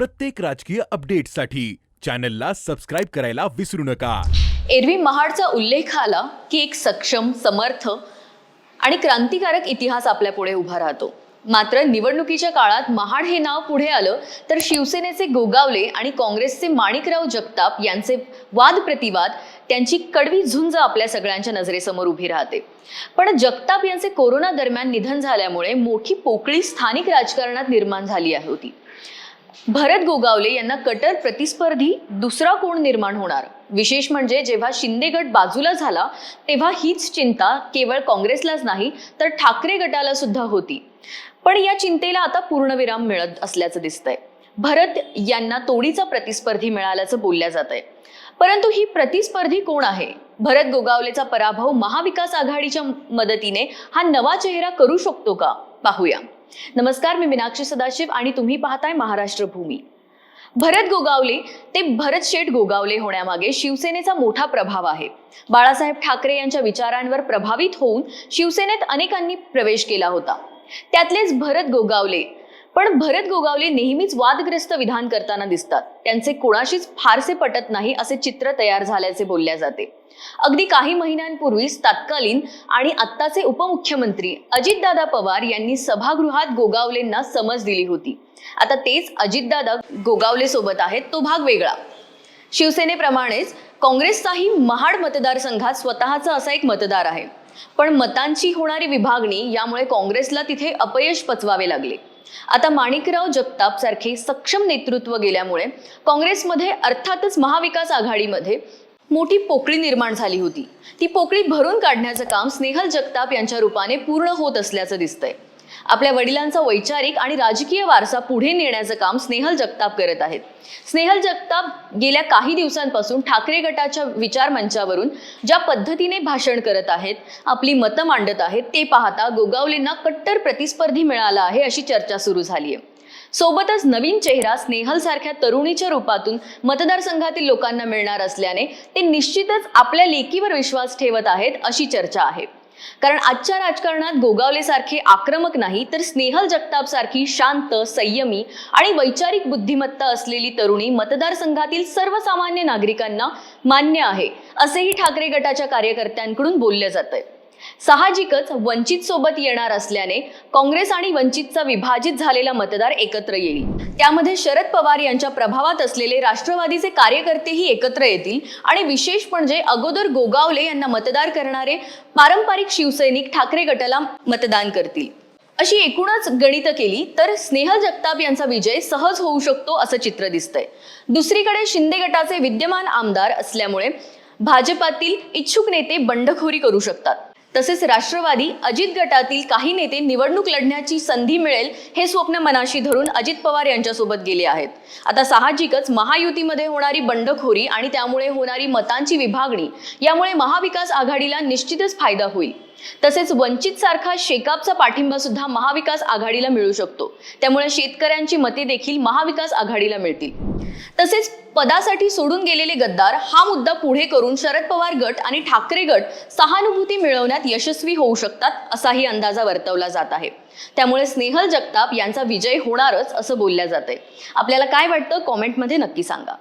प्रत्येक राजकीय अपडेटसाठी चॅनलला सबस्क्राईब करायला विसरू नका. एरवी महाडचा उल्लेख आला की एक सक्षम समर्थ आणि क्रांतिकारक इतिहास आपल्या पुढे उभा राहतो. मात्र निवडणुकीच्या काळात महाड हे नाव पुढे आलं तर शिवसेनेचे गोगावले आणि काँग्रेसचे माणिकराव जगताप यांचे वाद प्रतिवाद त्यांची कडवी झुंज आपल्या सगळ्यांच्या नजरेसमोर उभी राहते. पण जगताप यांचे कोरोना दरम्यान निधन झाल्यामुळे मोठी पोकळी स्थानिक राजकारणात निर्माण झाली आहे होती. भरत गोगावले यांना कटर प्रतिस्पर्धी दुसरा कोण निर्माण होणार? विशेष म्हणजे जेव्हा शिंदे गट बाजूला झाला तेव्हा हीच चिंता केवळ काँग्रेसलाच नाही तर ठाकरे गटाला सुद्धा होती. पण या चिंतेला आता पूर्णविराम मिळत असल्याचं दिसतंय. भरत यांना तोडीचा प्रतिस्पर्धी मिळाल्याचं बोलल्या जात आहे परंतु ही प्रतिस्पर्धी कोण आहे? भरत गोगावलेचा पराभव महाविकास आघाडीच्या मदतीने हा नवा चेहरा करू शकतो का? पाहूया. नमस्कार मी मीनाक्षी सदाशिव आणि तुम्ही पाहताय महाराष्ट्र भूमी. भरत गोगावले ते भरत शेठ गोगावले होण्यामागे शिवसेनेचा मोठा प्रभाव आहे. बाळासाहेब ठाकरे यांच्या विचारांवर प्रभावित होऊन शिवसेनेत अनेकांनी प्रवेश केला होता. त्यातलेच भरत गोगावले पण भरत गोगावले नेहमीच वादग्रस्त विधान करताना दिसतात. त्यांचे कोणाशीच फारसे पटत नाही असे चित्र तयार झाल्याचे बोलल्या जाते. अगदी काही महिन्यांपूर्वीच तत्कालीन आणि आत्ताचे उपमुख्यमंत्री अजितदादा पवार यांनी सभागृहात गोगावलेंना समज दिली होती. आता तेच अजितदादा गोगावले सोबत आहेत तो भाग वेगळा. शिवसेनेप्रमाणेच काँग्रेसचाही महाड मतदारसंघात स्वतःचा असा एक मतदार आहे. पण मतांची होणारी विभागणी यामुळे काँग्रेसला तिथे अपयश पचवावे लागले. आता माणिकराव जगताप सारखे सक्षम नेतृत्व गेल्यामुळे काँग्रेसमध्ये अर्थातच महाविकास आघाडीमध्ये मोठी पोकळी निर्माण झाली होती. ती पोकळी भरून काढण्याचं काम स्नेहल जगताप यांच्या रूपाने पूर्ण होत असल्याचं दिसतंय. आपल्या वडिलांचा वैचारिक आणि राजकीय वारसा पुढे नेण्याचं काम स्नेहल जगताप करत आहेत. स्नेहल जगताप गेल्या काही दिवसांपासून ठाकरे गटाच्या विचार मंचावरून ज्या पद्धतीने भाषण करत आहेत आपली मतं मांडत आहेत ते पाहता गोगावलेंना कट्टर प्रतिस्पर्धी मिळाला आहे अशी चर्चा सुरू झाली आहे सोबतच नवीन चेहरा स्नेहल सारख्या तरुणीच्या रूपातून मतदारसंघातील लोकांना मिळणार असल्याने ते निश्चितच आपल्या लेकीवर विश्वास ठेवत आहेत अशी चर्चा आहे. कारण आजच्या राजकारणात गोगावलेसारखे आक्रमक नाही तर स्नेहल जगताप सारखी शांत संयमी आणि वैचारिक बुद्धिमत्ता असलेली तरुणी मतदारसंघातील सर्वसामान्य नागरिकांना मान्य आहे असेही ठाकरे गटाच्या कार्यकर्त्यांकडून बोललं जात आहे साहजिकच वंचित सोबत येणार असल्याने काँग्रेस आणि वंचितचा विभाजित झालेला मतदार एकत्र येईल. त्यामध्ये शरद पवार यांच्या प्रभावात असलेले राष्ट्रवादीचे कार्यकर्तेही एकत्र येतील आणि विशेष म्हणजे अगोदर गोगावले यांना मतदार करणारे पारंपरिक शिवसैनिक ठाकरे गटाला मतदान करतील. अशी एकूणच गणित केली तर स्नेह जगताप यांचा विजय सहज होऊ शकतो असं चित्र दिसतंय. दुसरीकडे शिंदे गटाचे विद्यमान आमदार असल्यामुळे भाजपातील इच्छुक नेते बंडखोरी करू शकतात. तसेच राष्ट्रवादी अजित गटातील काही नेते निवडणूक लढण्याची संधी मिळेल हे स्वप्न मनाशी धरून अजित पवार यांच्यासोबत गेले आहेत. आता साहजिकच महायुतीमध्ये होणारी बंडखोरी आणि त्यामुळे होणारी मतांची विभागणी यामुळे महाविकास आघाडीला निश्चितच फायदा होईल. तसेच वंचित सारखा शेकापचा पाठिंबा सुद्धा महाविकास आघाडीला मिळू शकतो. त्यामुळे शेतकऱ्यांची मते देखील महाविकास आघाडीला मिळतील. तसेच पदासाठी सोडून गेलेले गद्दार हा मुद्दा पुढे करून शरद पवार गट आणि ठाकरे गट सहानुभूती मिळवण्यात यशस्वी होऊ शकतात असाही अंदाजा वर्तवला जात आहे. त्यामुळे स्नेहल जगताप यांचा विजय होणारच असं बोलल्या जाते आपल्याला काय वाटतं? कॉमेंटमध्ये नक्की सांगा.